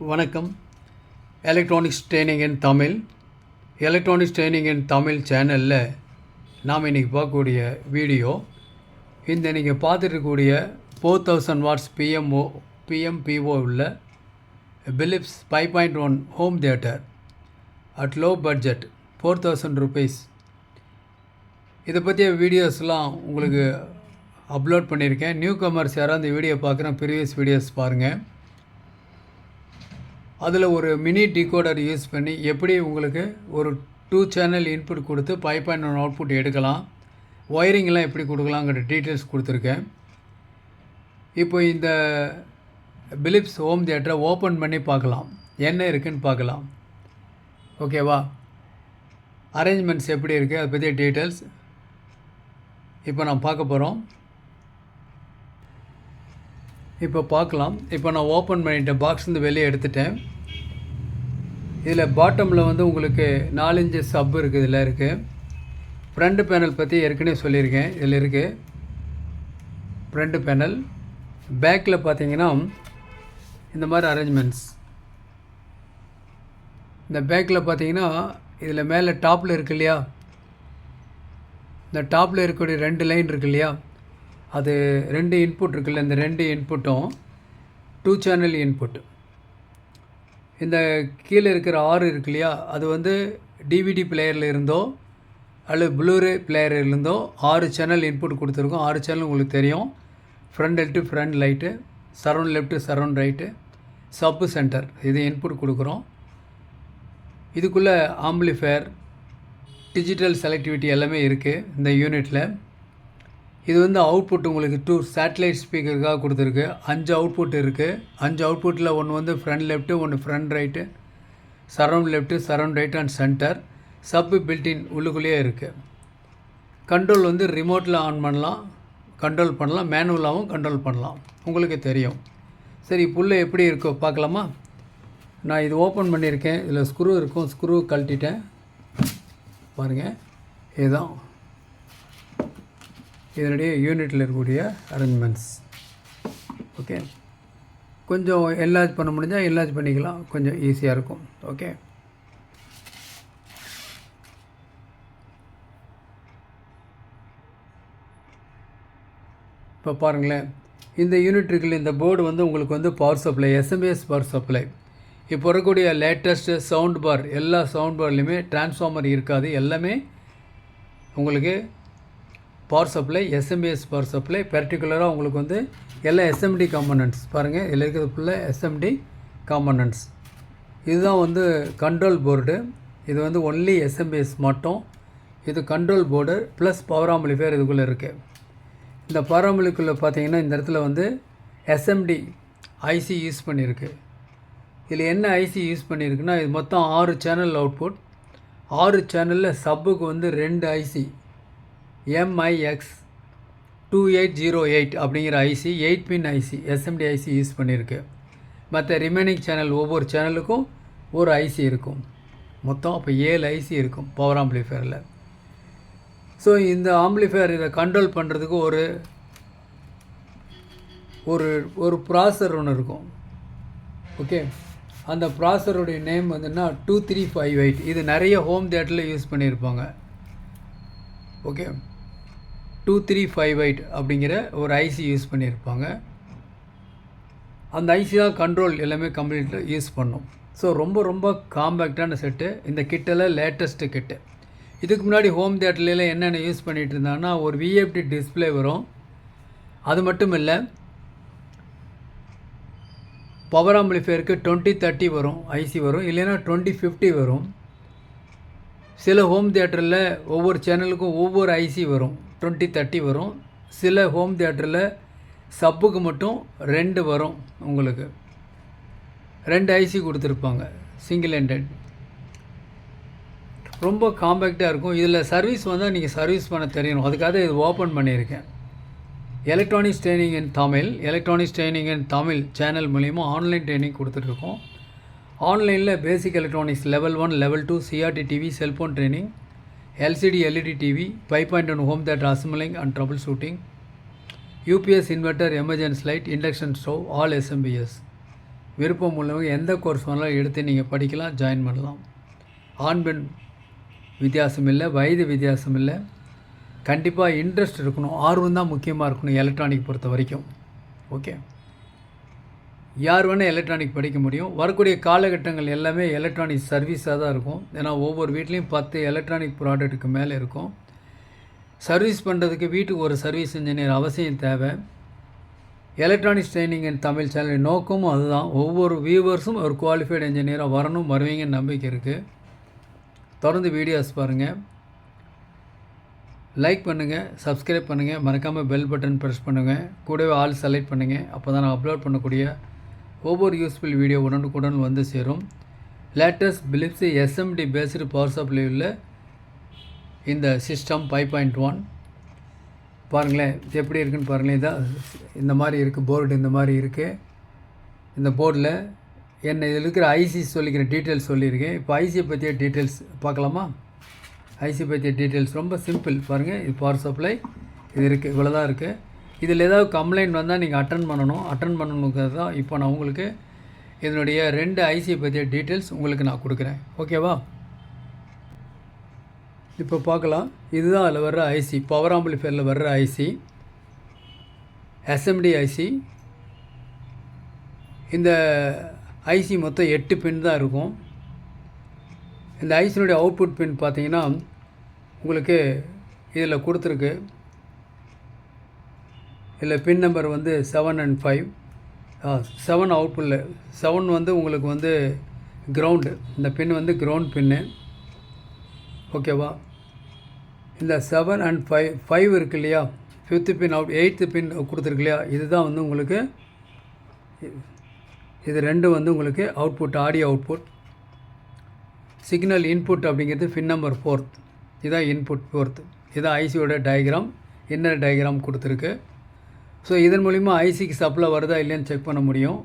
வணக்கம். Electronics training in Tamil electronics training in Tamil சேனலில் நாம் இன்றைக்கி பார்க்கக்கூடிய வீடியோ. இந்த நீங்கள் பார்த்துருக்கக்கூடிய four thousand watts PMO PMPO உள்ள Philips five point one home theatre at low budget four thousand rupees இதை பற்றிய வீடியோஸ்லாம் உங்களுக்கு அப்லோட் பண்ணியிருக்கேன். நியூ கமர்ஸ் யாராவது இந்த வீடியோ பார்க்குறேன் ப்ரீவியஸ் வீடியோஸ் பாருங்கள் அதில் ஒரு மினி டிகோடர் யூஸ் பண்ணி எப்படி உங்களுக்கு ஒரு டூ சேனல் இன்புட் கொடுத்து பைப் அண்ட் ஒன் அவுட்புட் எடுக்கலாம் ஒயரிங்லாம் எப்படி கொடுக்கலாங்கிற டீட்டெயில்ஸ் கொடுத்துருக்கேன். இப்போ இந்த பிலிப்ஸ் ஹோம் தியேட்டரை ஓப்பன் பண்ணி பார்க்கலாம். என்ன இருக்குதுன்னு பார்க்கலாம். ஓகேவா அரேஞ்ச்மெண்ட்ஸ் எப்படி இருக்குது அதை பற்றிய டீட்டெயில்ஸ் இப்போ நான் பார்க்க போகிறோம் இப்போ பார்க்கலாம். இப்போ நான் ஓப்பன் பண்ணிட்டேன் பாக்ஸ்லேருந்து வெளியே எடுத்துட்டேன். இதில் பாட்டமில் வந்து உங்களுக்கு நாலஞ்சு சப் இருக்குது இதில் இருக்குது ஃப்ரண்ட் பேனல் பற்றி ஏற்கனவே சொல்லியிருக்கேன் இதில் இருக்குது ஃப்ரண்ட் பேனல் பேக்கில் பார்த்தீங்கன்னா இந்த மாதிரி அரேஞ்ச்மெண்ட்ஸ் இந்த பேக்கில் பார்த்தீங்கன்னா இதில் மேலே டாப்பில் இருக்கு இல்லையா? இந்த டாப்பில் இருக்கக்கூடிய ரெண்டு லைன் இருக்கு இல்லையா? அது ரெண்டு இன்புட் இருக்குல்ல இந்த ரெண்டு இன்புட்டும் டூ சேனல் இன்புட் இந்த கீழே இருக்கிற ஆறு இருக்கு இல்லையா அது வந்து டிவிடி பிளேயரில் இருந்தோ அல்லது ப்ளூரே பிளேயரில் இருந்தோ ஆறு சேனல் இன்புட் கொடுத்துருக்கோம். ஆறு சேனல் உங்களுக்கு தெரியும். Front left front right surround left surround right sub centre இது இன்புட் கொடுக்குறோம். இதுக்குள்ளே ஆம்பிளிஃபயர் டிஜிட்டல் செலக்டிவிட்டி எல்லாமே இருக்குது இந்த யூனிட்டில் இது வந்து அவுட்புட் உங்களுக்கு டூ சேட்டலைட் ஸ்பீக்கருக்காக கொடுத்துருக்கு. அஞ்சு அவுட்புட் இருக்குது அஞ்சு அவுட்புட்டில் ஒன்று வந்து ஃப்ரண்ட் லெஃப்ட்டு ஒன்று front right surround left surround right and centre sub built in உள்ளுக்குள்ளேயே இருக்குது கண்ட்ரோல் வந்து ரிமோட்டில் ஆன் பண்ணலாம். கண்ட்ரோல் பண்ணலாம். மேனுவலாகவும் கண்ட்ரோல் பண்ணலாம். உங்களுக்கு தெரியும். சரி புல்ல எப்படி இருக்கோ பார்க்கலாமா? நான் இது ஓப்பன் பண்ணியிருக்கேன். இதில் ஸ்க்ரூ இருக்கும். ஸ்க்ரூ கழட்டிட்டேன். பாருங்கள் இதுதான். இதனுடைய யூனிட்டில் இருக்கக்கூடிய அரேஞ்ச்மெண்ட்ஸ் ஓகே கொஞ்சம் எல்லாஜ் பண்ண முடிஞ்சால் எல்லாஜ் பண்ணிக்கலாம். கொஞ்சம் ஈஸியாக இருக்கும். ஓகே இப்போ பாருங்களேன். இந்த யூனிட் இருக்குல்ல இந்த போர்டு வந்து உங்களுக்கு வந்து power supply SMS power supply இப்போ வரக்கூடிய லேட்டஸ்ட்டு சவுண்ட் பார் எல்லா சவுண்ட் பார்லேயுமே டிரான்ஸ்ஃபார்மர் இருக்காது. எல்லாமே உங்களுக்கு power supply SMPS power supply பர்டிகுலராக உங்களுக்கு வந்து எல்லா எஸ்எம்டி காம்பனண்ட்ஸ் பாருங்கள் இதில் இருக்கிறது ஃபுல்லாக எஸ்எம்டி காம்பனண்ட்ஸ் இதுதான் வந்து கண்ட்ரோல் போர்டு இது வந்து ஒன்லி எஸ்எம்பிஎஸ் மட்டும். இது control board plus power amplifier இதுக்குள்ளே இருக்குது இந்த பவர் ஆம்பிளிக்குள்ளே பார்த்தீங்கன்னா இந்த இடத்துல வந்து எஸ்எம்டி ஐசி யூஸ் பண்ணியிருக்கு இதில் என்ன ஐசி யூஸ் பண்ணியிருக்குன்னா இது மொத்தம் ஆறு சேனல் அவுட்புட் ஆறு சேனலில் சப்புக்கு வந்து ரெண்டு IC MIX two eight zero eight அப்படிங்கிற IC eight pin IC SMD IC use பண்ணியிருக்கு மற்ற ரிமைனிங் சேனல் ஒவ்வொரு சேனலுக்கும் ஒரு ஐசி இருக்கும். மொத்தம் அப்போ ஏழு ஐசி இருக்கும் பவர் ஆம்பிளிஃபயரில் ஸோ இந்த ஆம்பிளிஃபயர் இதை கண்ட்ரோல் பண்ணுறதுக்கு ஒரு ஒரு ஒரு ப்ராசர் ஒன்று இருக்கும். ஓகே அந்த ப்ராசருடைய நேம் வந்துன்னா டூ த்ரீ ஃபைவ் எயிட் இது நிறைய ஹோம் தேட்டரில் யூஸ் பண்ணியிருப்பாங்க okay two three five eight அப்படிங்கிற ஒரு ஐசி யூஸ் பண்ணியிருப்பாங்க. அந்த ஐசி தான் கண்ட்ரோல் எல்லாமே கம்ப்ளீட்டாக யூஸ் பண்ணும். ஸோ ரொம்ப ரொம்ப காம்பேக்டான செட்டு இந்த கிட்டில் லேட்டஸ்ட்டு கிட்டு இதுக்கு முன்னாடி ஹோம் தேட்டர்லாம் என்னென்ன யூஸ் பண்ணிகிட்டு இருந்தாங்கன்னா ஒரு விஎஃப்டி டிஸ்பிளே வரும். அது மட்டும் இல்லை பவர் ஆம்பிளிஃபையருக்கு டுவெண்ட்டி தேர்ட்டி வரும் ஐசி வரும். இல்லைன்னா டுவெண்ட்டி ஃபிஃப்டி வரும். சில ஹோம் தேட்டரில் ஒவ்வொரு சேனலுக்கும் ஒவ்வொரு ஐசி வரும். டுவெண்ட்டி தேர்ட்டி வரும். சில ஹோம் தியேட்டரில் சப்புக்கு மட்டும் ரெண்டு வரும் உங்களுக்கு. ரெண்டு ஐசி கொடுத்துருப்பாங்க சிங்கிள் ஹேண்டட் ரொம்ப காம்பேக்டாக இருக்கும். இதில் சர்வீஸ் வந்தால் நீங்கள் சர்வீஸ் பண்ண தெரியணும் அதுக்காக இது ஓப்பன் பண்ணியிருக்கேன். Electronics training in Tamil electronics training in Tamil channel மூலிமா ஆன்லைன் ட்ரைனிங் கொடுத்துட்ருக்கோம் ஆன்லைனில் basic electronics level one level two CRT TV cellphone training LCD LED TV five point one home theatre assembling and troubleshooting UPS inverter emergency light induction stove all SMPS விருப்பம் உள்ளவங்க எந்த course வேணாலும் எடுத்து நீங்கள் படிக்கலாம் join பண்ணலாம். ஆண் பெண் வித்தியாசம் இல்லை வயது வித்தியாசம் இல்லை. கண்டிப்பாக இன்ட்ரெஸ்ட் இருக்கணும் ஆர்வம் தான் முக்கியமாக இருக்கணும் எலக்ட்ரானிக் பொறுத்த வரைக்கும். ஓகே யார் வேணால் எலக்ட்ரானிக் படிக்க முடியும். வரக்கூடிய காலகட்டங்கள் எல்லாமே எலக்ட்ரானிக் சர்வீஸாக தான் இருக்கும். ஏன்னா ஒவ்வொரு வீட்லேயும் பத்து எலக்ட்ரானிக் ப்ராடக்ட்டுக்கு மேலே இருக்கும். சர்வீஸ் பண்ணுறதுக்கு வீட்டுக்கு ஒரு சர்வீஸ் இன்ஜினியர் அவசியம் தேவை. Electronics training and Tamil channel நோக்கமும் அதுதான். ஒவ்வொரு வியூவர்ஸும் ஒரு குவாலிஃபைடு இன்ஜினியராக வரணும் வருவீங்கன்னு நம்பிக்கை இருக்குது தொடர்ந்து வீடியோஸ் பாருங்கள் லைக் பண்ணுங்கள் சப்ஸ்கிரைப் பண்ணுங்கள் மறக்காமல் பெல் பட்டன் ப்ரெஸ் பண்ணுங்கள் கூடவே ஆல் செலக்ட் பண்ணுங்கள் அப்போ தான் நான் அப்லோட் பண்ணக்கூடிய ஒவ்வொரு யூஸ்ஃபுல் வீடியோ உடனுக்குடன் வந்து சேரும். Latest Philips SMD based power supply உள்ள இந்த சிஸ்டம் ஃபைவ் பாயிண்ட் ஒன் பாருங்களேன் இது எப்படி இருக்குன்னு பாருங்களேன். இதான் இந்த மாதிரி இருக்குது போர்டு இந்த மாதிரி இருக்குது இந்த போர்டில் என்ன இதில் இருக்கிற ஐசி சொல்லிக்கிற டீட்டெயில்ஸ் சொல்லியிருக்கேன். இப்போ ஐசியை பற்றிய டீட்டெயில்ஸ் பார்க்கலாமா? ஐசி பற்றிய டீட்டெயில்ஸ் ரொம்ப சிம்பிள் பாருங்கள் இது பவர் சப்ளை இது இருக்குது இவ்வளோ தான் இருக்குது இதில் ஏதாவது கம்ப்ளைண்ட் வந்தால் நீங்கள் அட்டன் பண்ணணும். அட்டன் பண்ணணுங்கிறது தான் இப்போ நான் உங்களுக்கு இதனுடைய ரெண்டு ஐசியை பற்றிய டீட்டெயில்ஸ் உங்களுக்கு நான் கொடுக்குறேன். ஓகேவா இப்போ பார்க்கலாம். இதுதான் அதில் வர்ற ஐசி பவர் ஆம்பிளிஃபையரில் வர்ற ஐசி எஸ்எம்டி ஐசி இந்த ஐசி மொத்தம் எட்டு பின் தான் இருக்கும். இந்த ஐசினுடைய அவுட்புட் பின் பார்த்தீங்கன்னா உங்களுக்கு இதில் கொடுத்துருக்கு. இல்லை பின் நம்பர் வந்து செவன் அண்ட் ஃபைவ் செவன் அவுட்புட்டில் செவன் வந்து உங்களுக்கு வந்து கிரவுண்டு இந்த பின் வந்து கிரவுண்ட் பின்னு ஓகேவா இந்த செவன் அண்ட் ஃபைவ் ஃபைவ் இருக்கு இல்லையா? Fifth pin out eighth pin கொடுத்துருக்கு இல்லையா? இதுதான் வந்து உங்களுக்கு இது ரெண்டு வந்து உங்களுக்கு output audio output signal input அப்படிங்கிறது பின் நம்பர் ஃபோர்த் இதுதான் இன்புட் ஃபோர்த் இதுதான் ஐசியோட டயக்ராம் இன்னர் டயக்ராம் கொடுத்துருக்கு. ஸோ இதன் மூலிமா ஐசிக்கு சப்ளை வருதா இல்லைன்னு செக் பண்ண முடியும்.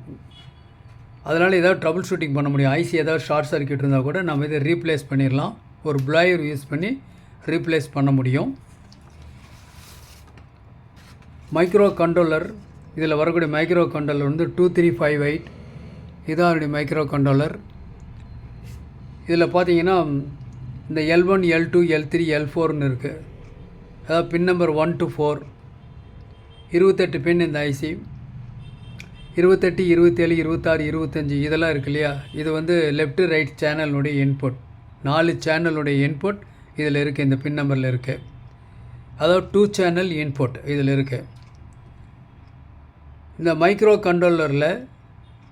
அதனால் ஏதாவது ட்ரபுள் ஷூட்டிங் பண்ண முடியும். ஐசி ஏதாவது ஷார்ட் சர்க்கியூட் இருந்தால் கூட நம்ம இதை ரீப்ளேஸ் பண்ணிடலாம் ஒரு பிளாயர் யூஸ் பண்ணி ரீப்ளேஸ் பண்ண முடியும். மைக்ரோ கண்ட்ரோலர் இதில் வரக்கூடிய மைக்ரோ கண்ட்ரோலர் வந்து டூ த்ரீ ஃபைவ் எயிட் இதான் அவருடைய மைக்ரோ கண்ட்ரோலர் இதில் பார்த்தீங்கன்னா இந்த L one L two L three L ஃபோர்னு இருக்குது அதாவது pin number one to four இருபத்தெட்டு பெண் இந்த ஐசி இருபத்தெட்டு இருபத்தேழு இருபத்தாறு இருபத்தஞ்சி இதெல்லாம் இருக்கு இல்லையா? இது வந்து லெஃப்ட் ரைட் சேனலுடைய இன்புட் நாலு சேனலுடைய இன்புட் இதில் இருக்குது இந்த பின் நம்பரில் இருக்குது அதாவது டூ சேனல் இன்புட் இதில் இருக்குது இந்த micro கண்ட்ரோலரில்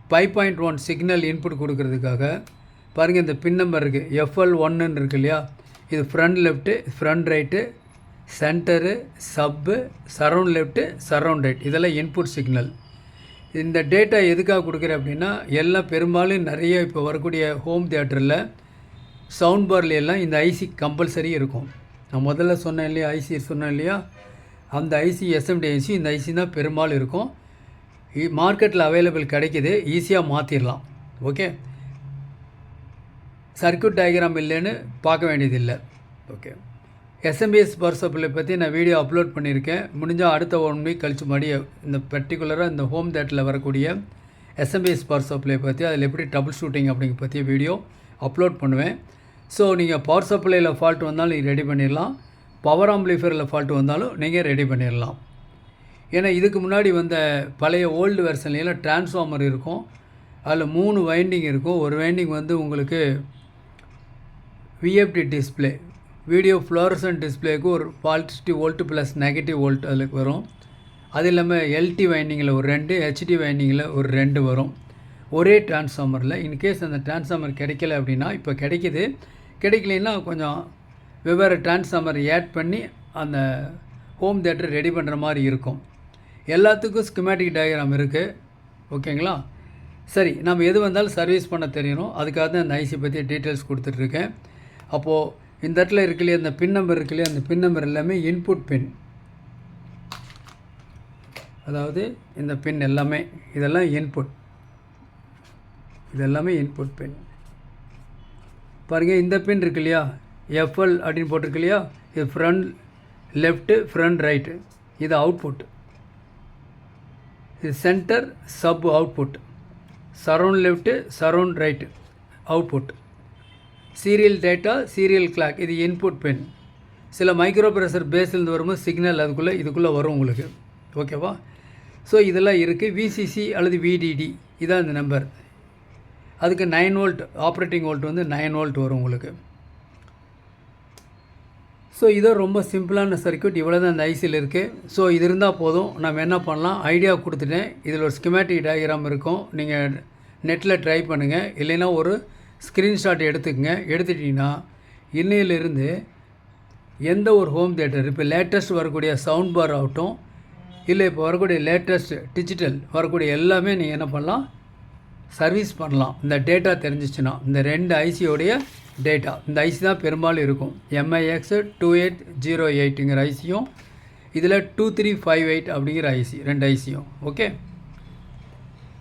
five point one signal input கொடுக்கறதுக்காக பாருங்கள் இந்த பின் நம்பர் இருக்குது எஃப்எல் ஒன்னுன்னு இருக்கு இல்லையா? இது front left front right centre sub surround left surround right. இதெல்லாம் இன்புட் சிக்னல் இந்த டேட்டா எதுக்காக கொடுக்குறேன் அப்படின்னா எல்லாம் பெரும்பாலும் நிறைய இப்போ வரக்கூடிய ஹோம் தியேட்டரில் சவுண்ட் பார்ல எல்லாம் இந்த ஐசி கம்பல்சரி இருக்கும். நான் முதல்ல சொன்னேன் இல்லையா ஐசி சொன்னேன் இல்லையா? அந்த ஐசி எஸ்எம்டி ஐசி இந்த ஐசி தான் பெரும்பாலும் இருக்கும். மார்க்கெட்டில் அவைலபிள் கிடைக்கிது. ஈஸியாக மாற்றிடலாம் ஓகே சர்க்கியூட் டயக்ராம் இல்லைன்னு பார்க்க வேண்டியதில்லை. ஓகே எஸ்எம்பிஎஸ் பவர் பற்றி நான் வீடியோ அப்லோட் பண்ணியிருக்கேன். முடிஞ்சால் அடுத்த ஒன் வீக் கழிச்சு மறுபடியும் இந்த பர்டிகுலராக இந்த ஹோம் தேட்டரில் வரக்கூடிய எஸ்எம்பிஎஸ் பவர் பற்றி அதில் எப்படி டபுள் ஷூட்டிங் அப்படிங்க பற்றிய வீடியோ அப்லோட் பண்ணுவேன். ஸோ நீங்கள் பவர் சப்ளையில் ஃபால்ட் வந்தாலும் நீங்கள் ரெடி பண்ணிடலாம் பவர் ஆம்பிளிஃபரில் ஃபால்ட் வந்தாலும் நீங்கள் ரெடி பண்ணிடலாம் ஏன்னா இதுக்கு முன்னாடி வந்த பழைய ஓல்டு வெர்ஷன்லாம் டிரான்ஸ்ஃபார்மர் இருக்கும். அதில் மூணு வைண்டிங் இருக்கும். ஒரு வைண்டிங் வந்து உங்களுக்கு விஎஃப்டி டிஸ்பிளே வீடியோ ஃப்ளோரசன் டிஸ்பிளேக்கு ஒரு positive volt plus negative volt அதில் வரும். அது இல்லாமல் எல்டி வைண்டிங்கில் ஒரு ரெண்டு ஹெச்டி வைண்டிங்கில் ஒரு ரெண்டு வரும். ஒரே டிரான்ஸ்ஃபார்மரில் இன்கேஸ் அந்த டிரான்ஸ்ஃபார்மர் கிடைக்கல அப்படின்னா இப்போ கிடைக்கிது. கிடைக்கலன்னா கொஞ்சம் வெவ்வேறு டிரான்ஸ்ஃபார்மர் ஆட் பண்ணி அந்த ஹோம் தேட்டர் ரெடி பண்ணுற மாதிரி இருக்கும். எல்லாத்துக்கும் ஸ்கிமேட்டிக் டயக்ராம் இருக்குது ஓகேங்களா? சரி நம்ம எது வந்தாலும் சர்வீஸ் பண்ண தெரியணும் அதுக்காக தான் இந்த ஐசி பற்றி டீட்டெயில்ஸ் கொடுத்துட்ருக்கேன் அப்போது இந்த இடத்துல இருக்கு இல்லையா அந்த பின் நம்பர் இருக்கு இல்லையா அந்த பின் நம்பர் எல்லாமே இன்புட் பின் அதாவது இந்த பின் எல்லாமே இதெல்லாம் இன்புட் இது எல்லாமே இன்புட் பின் பாருங்கள் இந்த பின் இருக்கு இல்லையா எஃப்எல் அப்படின்னு போட்டிருக்கு இல்லையா இது ஃப்ரண்ட் லெஃப்ட்டு ஃப்ரண்ட் ரைட்டு இது அவுட்புட் இது centre sub output surround left surround right output serial data serial clock இது இன்புட் பென் சில மைக்ரோ ப்ரெஷர் பேஸ்லேருந்து வரும்போது சிக்னல் அதுக்குள்ளே இதுக்குள்ளே வரும் உங்களுக்கு. ஓகேவா ஸோ இதெல்லாம் இருக்குது விசிசி அல்லது விடிடி இதான் இந்த நம்பர் அதுக்கு நைன் வோல்ட் ஆப்ரேட்டிங் வோல்ட் வந்து நைன் வோல்ட் வரும் உங்களுக்கு. ஸோ இதோ ரொம்ப சிம்பிளான சர்க்யூட் இவ்வளோ தான் அந்த ஐசியில் இருக்குது ஸோ இது இருந்தால் போதும். நம்ம என்ன பண்ணலாம்? ஐடியா கொடுத்துட்டேன். இதில் ஒரு ஸ்கிமேட்டிக் டயக்ராம் இருக்கும். நீங்கள் நெட்டில் ட்ரை பண்ணுங்கள் இல்லைன்னா ஒரு ஸ்க்ரீன்ஷாட் எடுத்துக்கங்க. எடுத்துட்டிங்கன்னா இன்னையிலிருந்து எந்த ஒரு ஹோம் தேட்டர் இப்போ லேட்டஸ்ட் வரக்கூடிய சவுண்ட் பார் ஆகட்டும் இல்லை இப்போ வரக்கூடிய லேட்டஸ்ட் டிஜிட்டல் வரக்கூடிய எல்லாமே நீங்கள் என்ன பண்ணலாம்? சர்வீஸ் பண்ணலாம். இந்த டேட்டா தெரிஞ்சிச்சுன்னா இந்த ரெண்டு ஐசியோடைய டேட்டா இந்த ஐசி தான் பெரும்பாலும் இருக்கும். எம்ஐஎக்ஸ் டூ எயிட் ஜீரோ எயிட்டுங்கிற ஐசியும் இதில் டூ த்ரீ ஃபைவ் எயிட் அப்படிங்கிற ஐசி ரெண்டு ஐசியும் ஓகே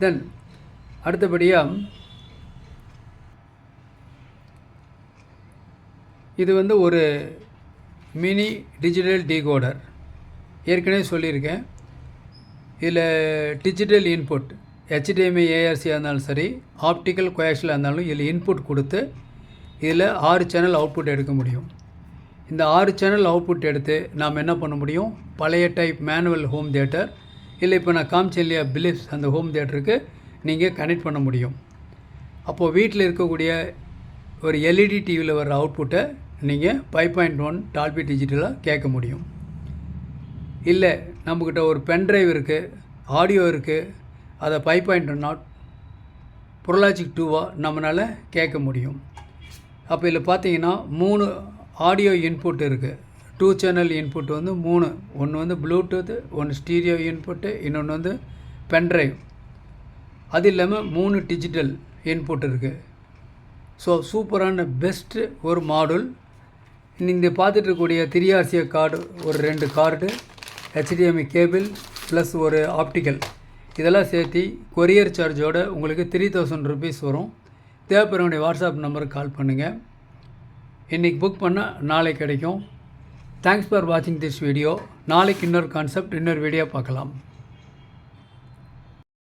தென் அடுத்தபடியாக இது வந்து ஒரு மினி டிஜிட்டல் டிகோடர். ஏற்கனவே சொல்லியிருக்கேன். இதில் டிஜிட்டல் இன்புட் ஹெச்டிஎம்ஐ ஏஆர்சியாக இருந்தாலும் சரி ஆப்டிக்கல் கொயாஷில் இருந்தாலும் இதில் இன்புட் கொடுத்து இதில் ஆறு சேனல் அவுட்புட் எடுக்க முடியும். இந்த ஆறு சேனல் அவுட்புட் எடுத்து நாம் என்ன பண்ண முடியும்? பழைய டைப் மேனுவல் ஹோம் தியேட்டர் இல்லை இப்போ நான் காமிச்சேன் இல்லையா பிலிப்ஸ் அந்த ஹோம் தியேட்டருக்கு நீங்கள் கனெக்ட் பண்ண முடியும். அப்போது வீட்டில் இருக்கக்கூடிய ஒரு எல்இடி டிவியில் வர அவுட்புட்டை நீங்கள் ஃபைவ் பாயிண்ட் ஒன் டால்பி டிஜிட்டலாக கேட்க முடியும். இல்லை நம்மக்கிட்ட ஒரு பென்ட்ரைவ் இருக்குது ஆடியோ இருக்குது அதை five point one not pro logic டூவாக நம்மளால் கேட்க முடியும். அப்போ இதில் பார்த்தீங்கன்னா மூணு ஆடியோ இன்புட் இருக்குது டூ சேனல் இன்புட் வந்து மூணு. ஒன்று வந்து ப்ளூடூத்து ஒன்று ஸ்டீரியோ இன்புட்டு இன்னொன்று வந்து பென்ட்ரைவ் அது இல்லாமல் மூணு டிஜிட்டல் இன்புட் இருக்குது ஸோ சூப்பரான பெஸ்ட்டு ஒரு மாடுல் நீங்கள் பார்த்துட்டு இருக்கக்கூடிய கார்டு ஒரு ரெண்டு கார்டு ஹெச்டிஎம்ஐ கேபிள் ப்ளஸ் ஒரு ஆப்டிக்கல் இதெல்லாம் சேர்த்து கொரியர் சார்ஜோடு உங்களுக்கு த்ரீ தௌசண்ட் ருபீஸ் வரும். தேவைப்படுறவனுடைய வாட்ஸ்அப் நம்பருக்கு கால் பண்ணுங்கள் இன்றைக்கி புக் பண்ணால் நாளைக்கு கிடைக்கும். தேங்க்ஸ் ஃபார் வாட்சிங் திஸ் வீடியோ நாளைக்கு இன்னொரு கான்செப்ட் இன்னொரு வீடியோ பார்க்கலாம்.